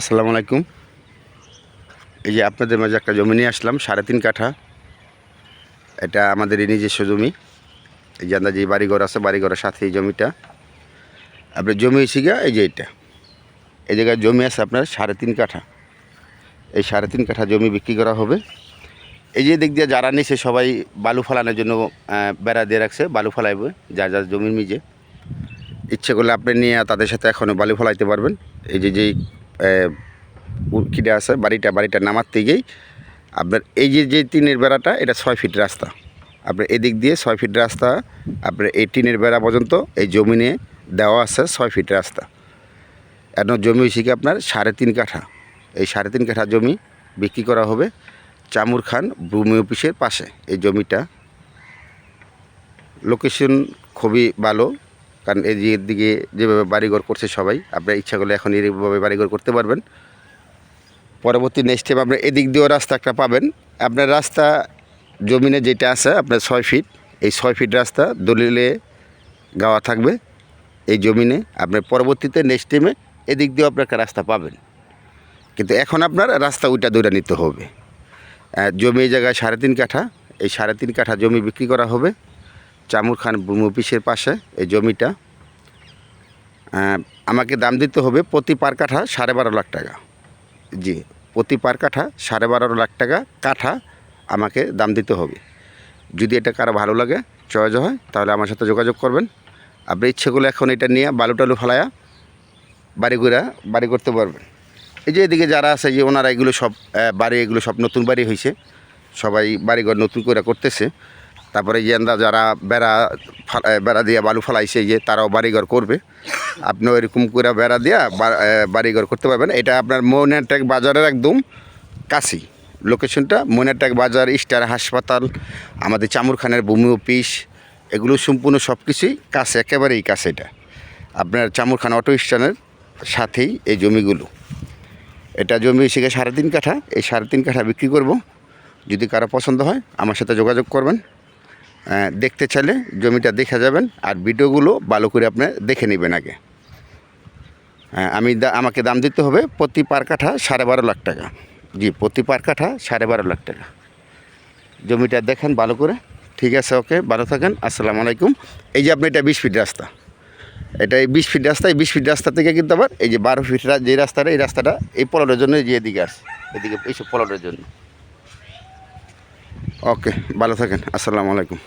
আসসালামু আলাইকুম। এই যে আপনাদের মাঝে একটা জমি নিয়ে আসলাম, সাড়ে তিন কাঠা। এটা আমাদের নিজস্ব জমি। এই যে আমরা যে বাড়িঘর আছে, বাড়িঘরের সাথে এই জমিটা। আপনার জমি গিয়া এই যে এটা। এই জায়গায় জমি আছে আপনার সাড়ে তিন কাঠা। এই সাড়ে তিন কাঠা জমি বিক্রি করা হবে। এই যে দিক দিয়ে যারা নিছে সবাই বালু ফলানোর জন্য বেড়া দিয়ে রাখছে, বালু ফলাইবে, যার যার জমির মিজে। ইচ্ছে করলে আপনি নিয়ে তাদের সাথে এখনও বালু ফলাইতে পারবেন। এই যে যেই উটকিটা আছে, বাড়িটা বাড়িটা নামাতে গিয়েই আপনার এই যে যে টিনের বেড়াটা, এটা ছয় ফিট রাস্তা। আপনার এদিক দিয়ে ছয় ফিট রাস্তা, আপনার এই টিনের বেড়া পর্যন্ত এই জমিনে দেওয়া আছে ছয় ফিট রাস্তা। এখন জমি হয়েছে আপনার সাড়ে তিন কাঠা। এই সাড়ে তিন কাঠা জমি বিক্রি করা হবে চামুর খান ভূমি অফিসের পাশে এই জমিটা। লোকেশন খুবই ভালো। কারণ এই যে দিকে যেভাবে বাড়িঘর করছে সবাই, আপনার ইচ্ছা করলে এখন এইভাবে বাড়িঘর করতে পারবেন। পরবর্তী নেক্সট টাইম আপনার এদিক দিয়েও রাস্তা একটা পাবেন। আপনার রাস্তা জমিনে যেটা আছে, আপনার ছয় ফিট এই ছয় ফিট রাস্তা দলিলে গাওয়া থাকবে এই জমিনে। আপনার পরবর্তীতে নেক্সট টাইমে এদিক দিয়েও আপনার একটা রাস্তা পাবেন। কিন্তু এখন আপনার রাস্তা ওইটা দৌড়া নিতে হবে। জমি জায়গায় সাড়ে তিন কাঠা, এই সাড়ে তিন কাঠা জমি বিক্রি করা হবে। চামুর খান ভূমি অফিসের পাশে এই জমিটা আমাকে দাম দিতে হবে প্রতি পার কাঠা সাড়ে বারো লাখ টাকা। জি, প্রতি পার কাঠা সাড়ে বারো লাখ টাকা কাঠা আমাকে দাম দিতে হবে। যদি এটা কারও ভালো লাগে, চয়েস হয়, তাহলে আমার সাথে যোগাযোগ করবেন। আপনি ইচ্ছে করলে এখন এটা নিয়ে বালু টালু ফেলায়া বাড়ি ঘুরা বাড়ি করতে পারবেন। এই যে এদিকে যারা আছে, যে ওনারা এগুলো সব বাড়ি, এগুলো সব নতুন বাড়ি হয়েছে সবাই বাড়িঘর নতুন করে করতেছে। তারপরে আমরা যারা বেড়া বেড়া দিয়ে বালু ফেলাইছে এই যে তারাও বাড়িঘর করবে। আপনিও এরকম করে বেড়া দিয়ে বাড়িঘর করতে পারবেন। এটা আপনার মৌনাটেক বাজারের একদম কাছেই। লোকেশনটা মৌনাটেক বাজার, স্টার হাসপাতাল, আমাদের চামুরখানের ভূমি অফিস, এগুলো সম্পূর্ণ সব কিছুই কাছে, একেবারেই কাছে এটা। আপনার চামুরখান অটো স্ট্যান্ডের সাথেই এই জমিগুলো। এটা জমি শিখে সাড়ে তিন কাঠা। এই সাড়ে তিন কাঠা বিক্রি করব। যদি কারও পছন্দ হয়, আমার সাথে যোগাযোগ করবেন। দেখতে চাইলে জমিটা দেখে যাবেন আর ভিডিওগুলো ভালো করে আপনি দেখে নেবেন আগে। হ্যাঁ, আমি আমাকে দাম দিতে হবে প্রতি পার কাঠা সাড়ে বারো লাখ টাকা। জি প্রতি পার কাঠা সাড়ে বারো লাখ টাকা। জমিটা দেখেন ভালো করে। ঠিক আছে ওকে ভালো থাকেন আসসালামু আলাইকুম। এই যে আপনি এটা বিশ ফিট রাস্তা। এটা এই বিশ ফিট রাস্তা এই বিশ ফিট রাস্তা থেকে কিন্তু আবার এই যে বারো ফিট যে রাস্তাটা এই রাস্তাটা এই পলটের জন্য যে এদিকে আসে এদিকে এইসব পলটের জন্য। ওকে ভালো থাকেন আসসালামু আলাইকুম।